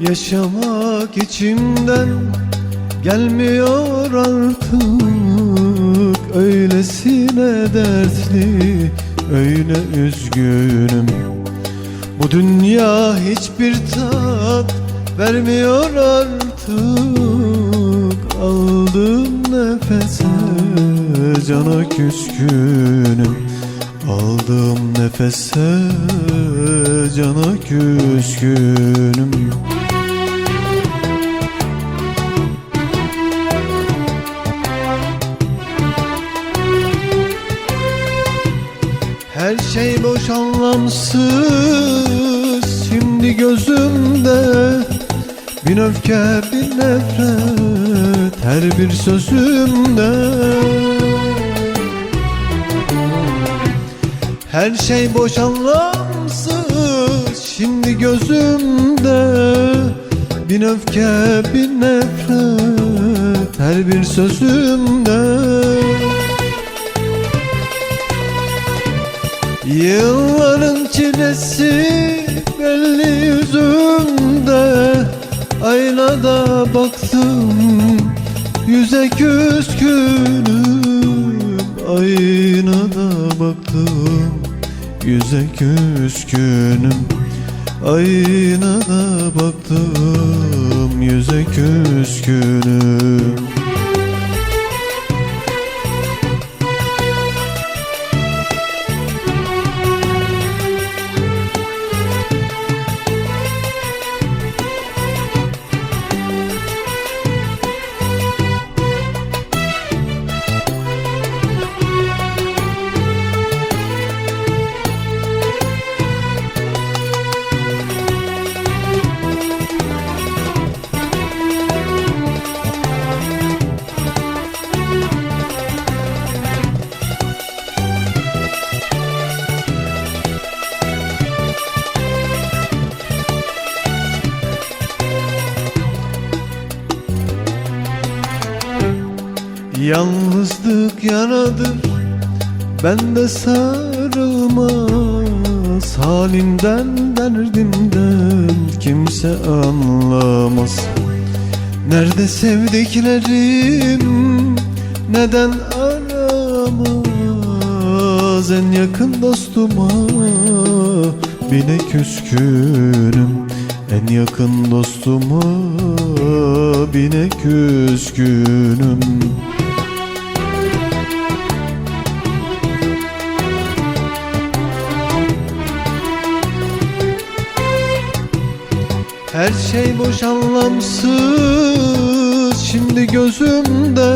Yaşamak içimden gelmiyor artık. Öylesine dertli, öyle üzgünüm. Bu dünya hiçbir tat vermiyor artık. Aldığım nefese cana küskünüm. Aldığım nefese cana küskünüm. Her şey boş anlamsız. Şimdi gözümde Bin öfke bir nefret. Her bir sözümde Her şey boş anlamsız. Şimdi gözümde Bin öfke bir nefret. Her bir sözümde. Yılların çilesi belli yüzümde. Aynada baktım yüze küskünüm baktım yüze küskünüm. Aynada baktım yüze küskünüm Yalnızlık yaradır Ben de sarılmaz Halimden derdimden Kimse anlamaz. Nerede sevdiklerim? Neden aramaz? En yakın dostuma Bile küskünüm. En yakın dostuma Bine küskünüm Her şey boş anlamsız. Şimdi gözümde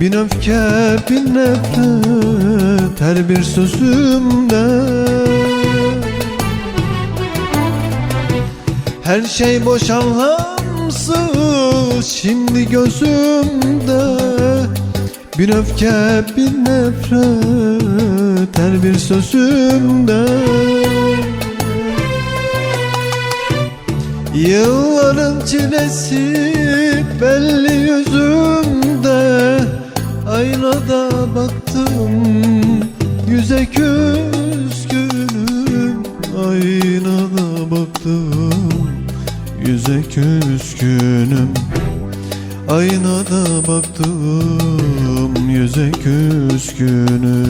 Bin öfke bin nefret. Her bir sözümde Her şey boş anlamsız. Şimdi gözümde Bin öfke bin nefret. Her bir sözümde Yılların çilesi belli yüzümde. Aynada baktım yüze küskünüm Aynada baktım yüze küskünüm. Aynada baktım yüze küskünüm